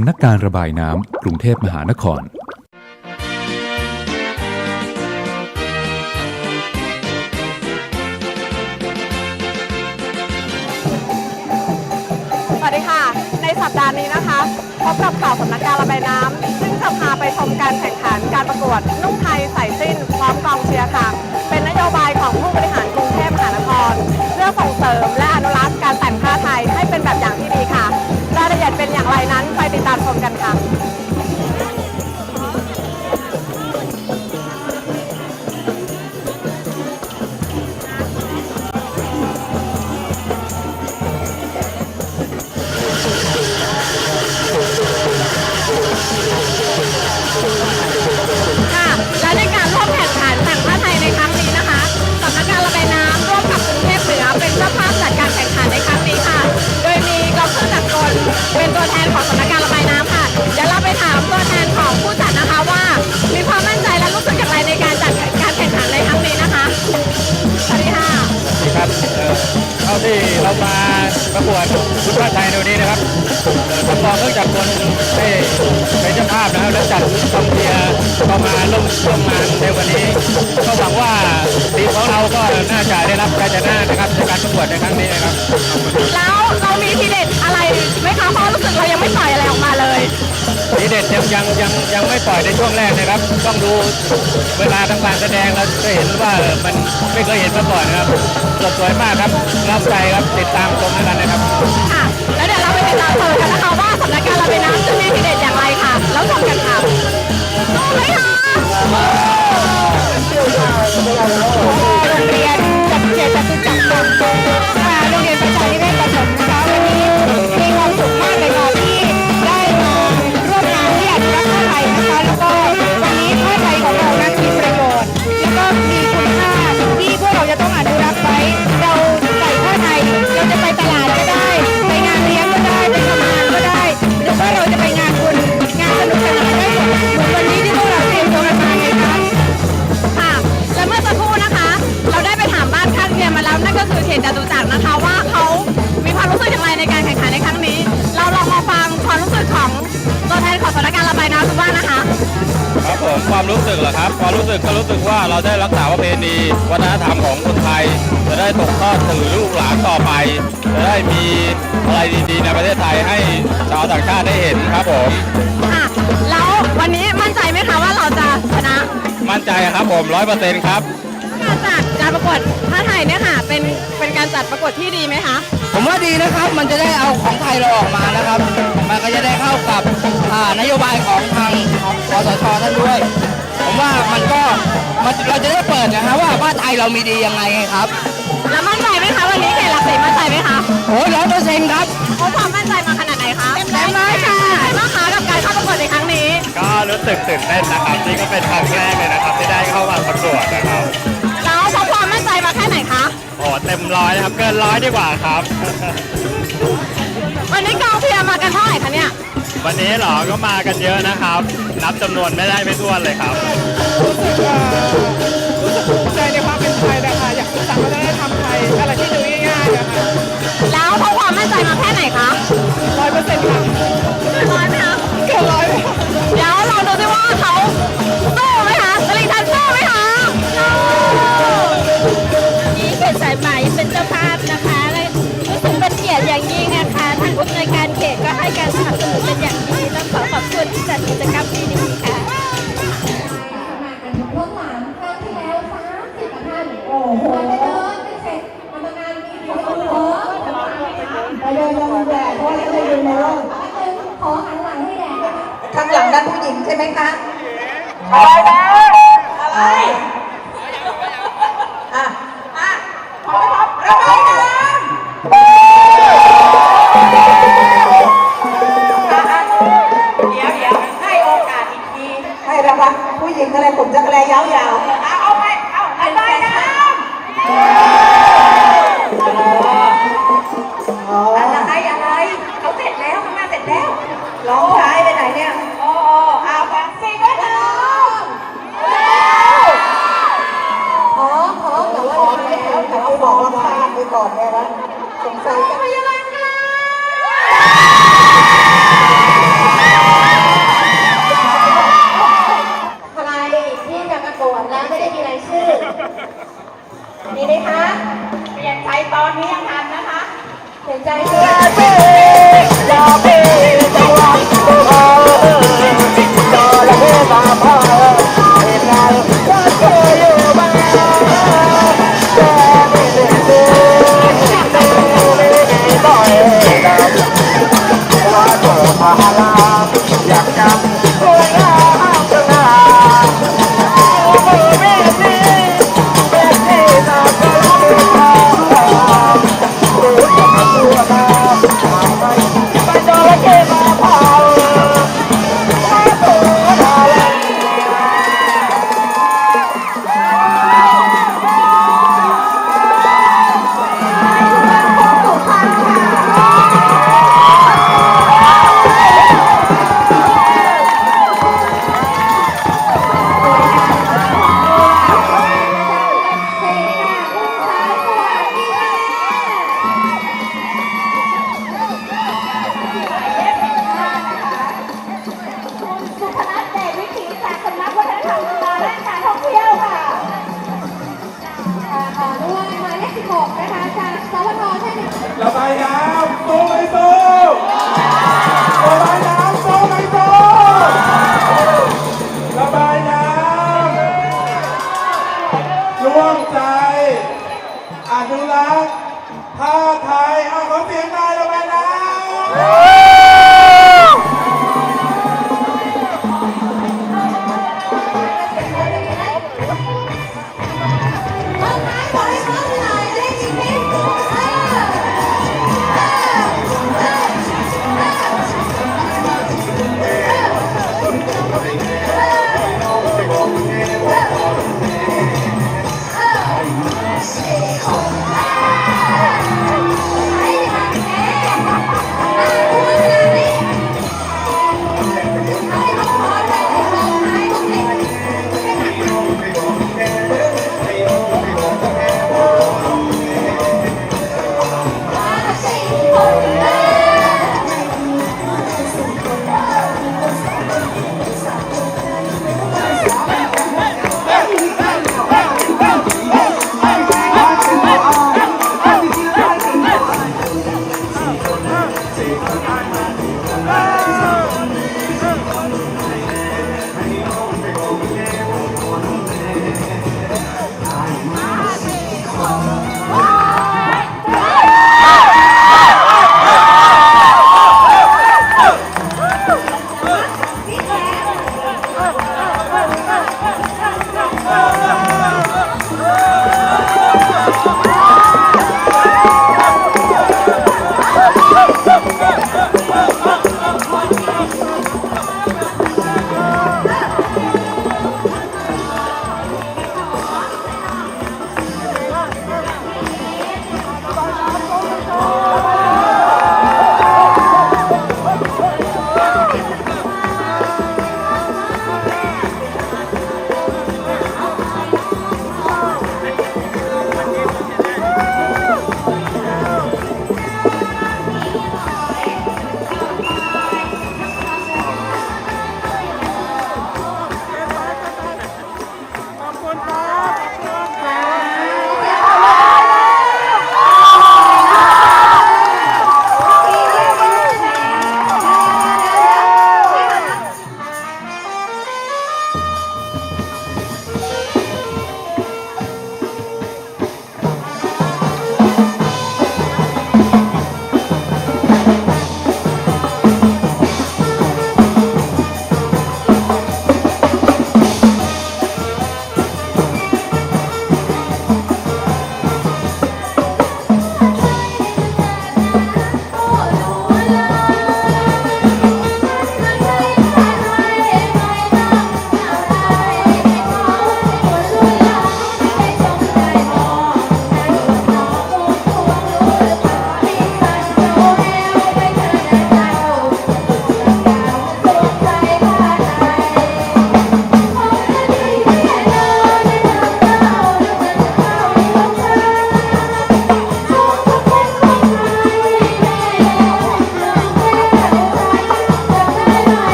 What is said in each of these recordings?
ำนักการระบายน้ำกรุงเทพมหานคร สวัสดีค่ะ ในสัปดาห์นี้นะคะพบกับข่าวสำนักการระบายน้ำซึ่งจะพาไปชมการแข่งขันการประกวดนุ่งไทย เป็นตัวแทนของสำนักการระบายน้ำค่ะ เดี๋ยวเราไปถามตัวแทนของผู้จัดนะคะว่า มีความมั่นใจและรู้สึกอย่างไรในการจัดการแข่งขันในครั้งนี้นะคะ สวัสดีค่ะ ดีครับเอ่อเท่าที่เรามาประกวดชุดผ้าไทยในวันนี้นะครับทางกองเครื่องจักรกลได้เป็นเจ้าภาพนะครับและจัดกองเทีย เข้ามาร่วมร่วมงานในวันนี้ก็หวังว่าทีมของเราก็น่าจะได้รับการชนะนะครับในการประกวดในครั้งนี้นะครับแล้วเรามีทีเด็ดอะไรไหมคะเพราะรู้สึกเรายังไม่ปล่อยอะไรออกมาเลยทีเด็ดยังยังยังยังไม่ปล่อยในช่วงแรกนะครับ ต้องดูเวลาทำการแสดงเราจะเห็นว่ามันไม่เคยเห็นมาก่อนนะครับสดสวยมากครับรับใจครับติดตามชมด้วยกันนะครับค่ะแล้วเดี๋ยวเราไปติดตามชมกันนะคะว่าสำนักการระบายน้ำจะมีทีเด็ดอย่างไรค่ะแล้วชมกัน ค่ะ มีอะไรดีๆในประเทศไทยให้ชาวต่างชาติได้เห็นครับผมค่ะแล้ววันนี้มั่นใจไหมคะว่าเราจะชนะมั่นใจครับผมร้อยเปอร์เซ็นต์ครับการจัดการประกวดผ้าไทยเนี่ยค่ะ เป็นเป็นการจัดประกวดที่ดีไหมคะผมว่าดีนะครับ มันจะได้เอาของไทยเราออกมานะครับ มันก็จะได้เข้ากับอ่านโยบายของทางของคอสชท่านด้วย ผมว่ามันก็มันเราจะได้เปิดนะครับว่าว่าไทยเรามีดียังไงไงครับ แล้วมั่นใจไหมคะ วันนี้เขตหลักสี่มั่นใจไหมคะโอ้ร้อยเปอร์เซ็นต์ครับเขาความมั่นใจมาขนาดไหนคะเต็มร้อยค่ะเป็นไงบ้างคะกับการเข้าประกวดในครั้งนี้ ก็รู้สึกตื่นเต้นนะครับนี่ก็เป็นครั้งแรกเลยนะครับที่ได้เข้ามาประกวดนะครับแล้วเขาความมั่นใจมาแค่ไหนคะโอ้เต็มร้อยนะครับเกินร้อยดีกว่าครับ วันนี้กองเชียร์มากันเท่าไหร่คะเนี่ยวันนี้เหรอก็มากันเยอะนะครับ นับจำนวนไม่ได้ไม่ถ้วนเลยครับภูมิใจในความเป็นไทยนะคะอยากศึกษาวัฒนธรรมไทยอะไรที่ดูง่ายๆนะคะ แล้วเขาความมั่นใจมาแค่ไหนคะร้อยเปอร์เซ็นต์ค่ะร้อยไหมคะเกินร้อยเลยค่ะเดี๋ยวเราดูซิว่าเขา ไปแล้ว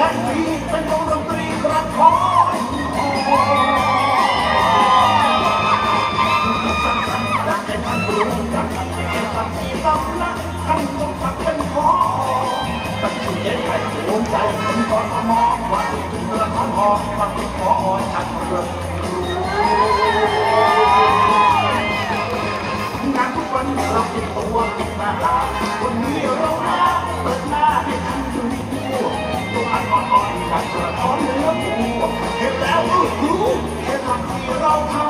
และที่เป็นวงดนตรีประคอง เห็นแล้วรู้เห็นหลักที่เราทำ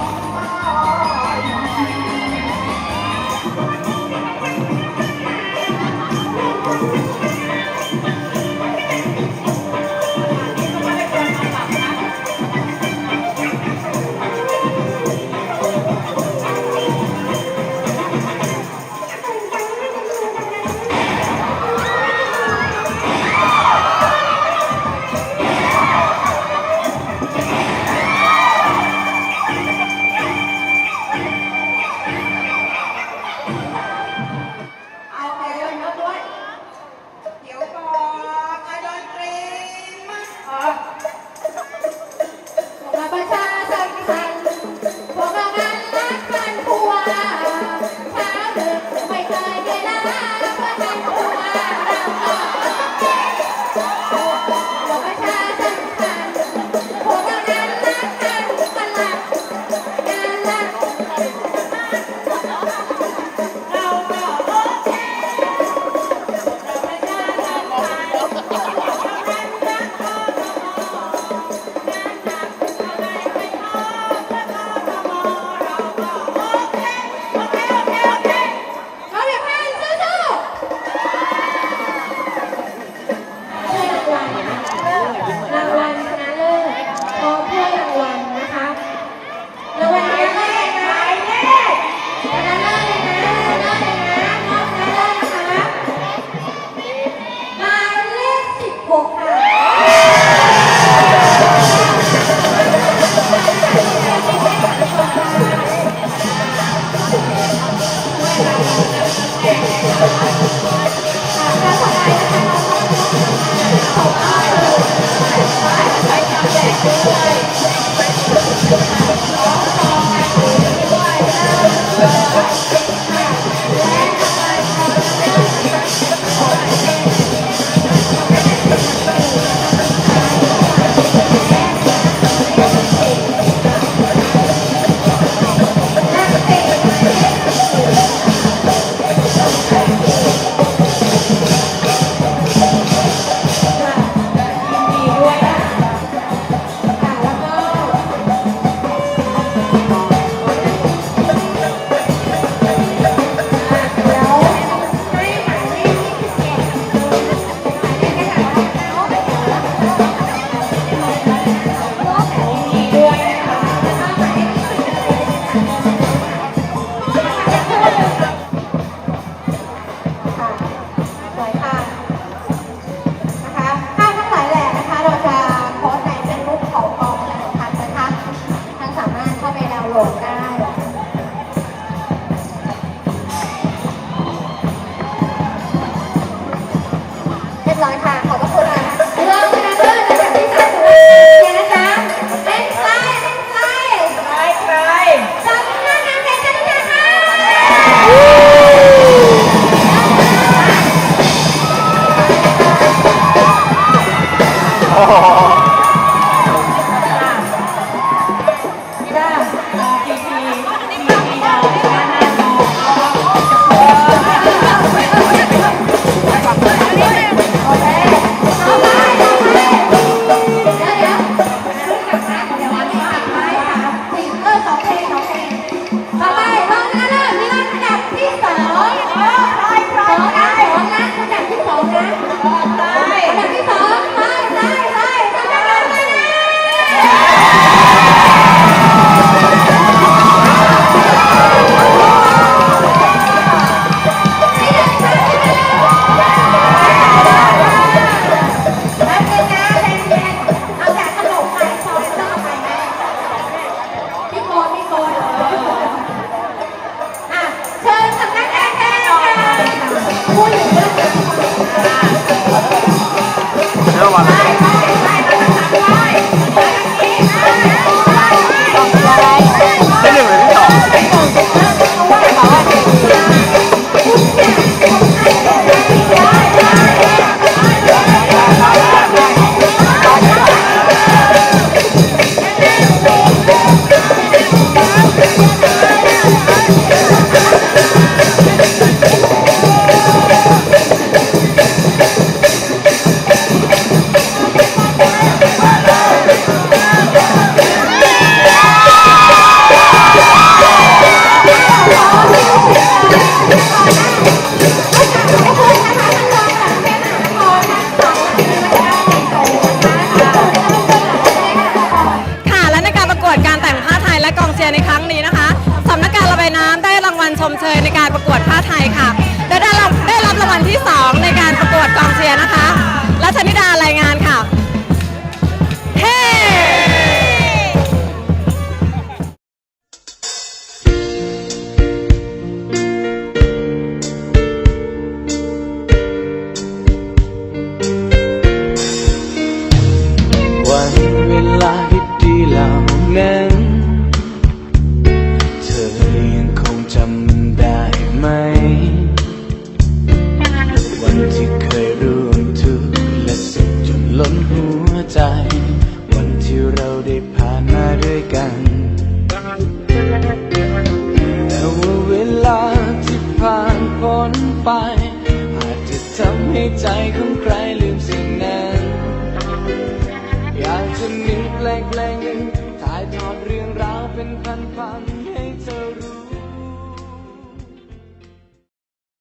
ญเชิญในการประกวดผ้าไทยค่ะ